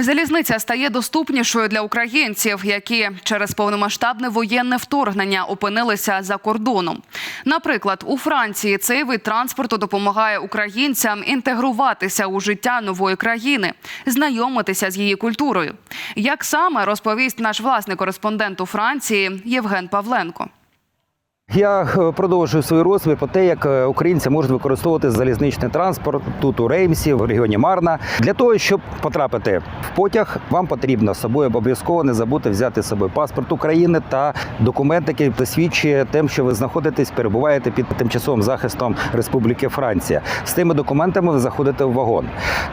Залізниця стає доступнішою для українців, які через повномасштабне воєнне вторгнення опинилися за кордоном. Наприклад, у Франції цей вид транспорту допомагає українцям інтегруватися у життя нової країни, знайомитися з її культурою. Як саме розповість наш власний кореспондент у Франції Євген Павленко. Я е, продовжую свою розповідь про те, як е, українці можуть використовувати залізничний транспорт тут у Реймсі, в регіоні Марна. Для того, щоб потрапити в потяг, вам потрібно з собою обов'язково не забути взяти з собою паспорт України та документ, який посвідчує тим, що ви знаходитесь, перебуваєте під тимчасовим захистом Республіки Франція. З тими документами ви заходите в вагон.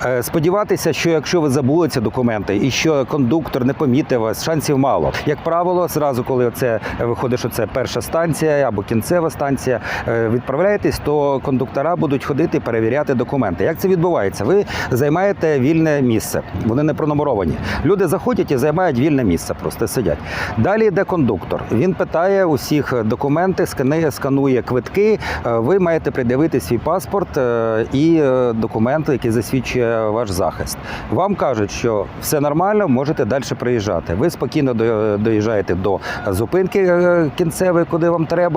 Е, Сподіватися, що якщо ви забули ці документи і що кондуктор не помітив вас, шансів мало. Як правило, зразу, коли це виходить, що це перша станція або кінцева станція, е, відправляєтесь, то кондуктора будуть ходити перевіряти документи. Як це відбувається? Ви займаєте вільне місце. Вони не пронумеровані. Люди заходять і займають вільне місце, просто сидять. Далі йде кондуктор. Він питає усіх документи, сканує, квитки. Е, Ви маєте придивити свій паспорт е, і е, документ, який засвідчує ваш захист. Вам кажуть, що все нормально, можете далі приїжджати. Ви спокійно доїжджаєте до зупинки кінцевої, куди вам треба.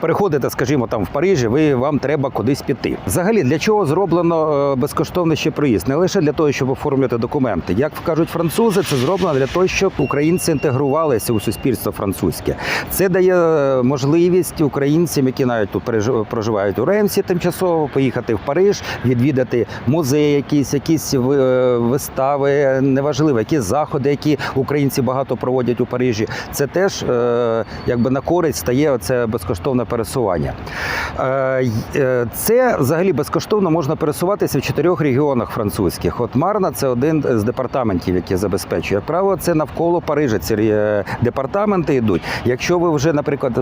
Переходите, скажімо, там в Парижі, ви вам треба кудись піти. Взагалі, для чого зроблено е, безкоштовний ще проїзд? Не лише для того, щоб оформлювати документи. Як кажуть французи, це зроблено для того, щоб українці інтегрувалися у суспільство французьке. Це дає е, можливість українцям, які навіть тут проживають у Ремсі, тимчасово поїхати в Париж, відвідати музеї, якісь, якісь е, вистави, неважливо, які заходи, які українці багато проводять у Парижі. Це теж якби на користь стає це безкоштовне пересування. Е, е, Це взагалі безкоштовно можна пересуватися в чотирьох регіонах французьких. От Марна це один з департаментів, який забезпечує. Як правило, це навколо Парижа. Ці е, департаменти йдуть. Якщо ви вже, наприклад,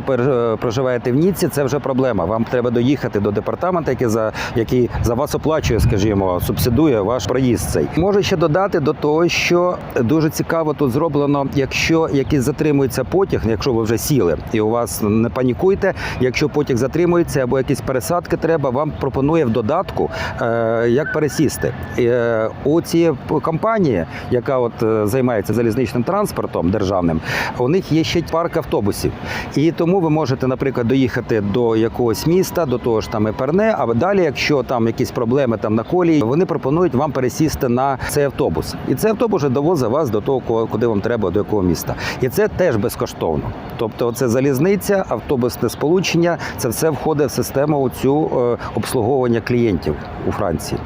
проживаєте в Ніці, це вже проблема. Вам треба доїхати до департаменту, який за який за вас оплачує, скажімо, субсидує ваш проїзд. Цей можу ще додати до того, що дуже цікаво тут зроблено, якщо якийсь затримується потяг, якщо ви вже сіли і у вас не панікуйте. Якщо потяг затримується або якісь пересадки треба, вам пропонує в додатку, е, як пересісти. Е, у цієї компанії, яка от е, займається залізничним транспортом державним, у них є ще парк автобусів. І тому ви можете, наприклад, доїхати до якогось міста, до того ж там Еперне, а далі, якщо там якісь проблеми там на колії, вони пропонують вам пересісти на цей автобус. І цей автобус вже довозить вас до того, куди вам треба, до якого міста. І це теж безкоштовно. Тобто, це залізниця, автобусне сполучення, це все входить в систему цю обслуговування клієнтів у Франції.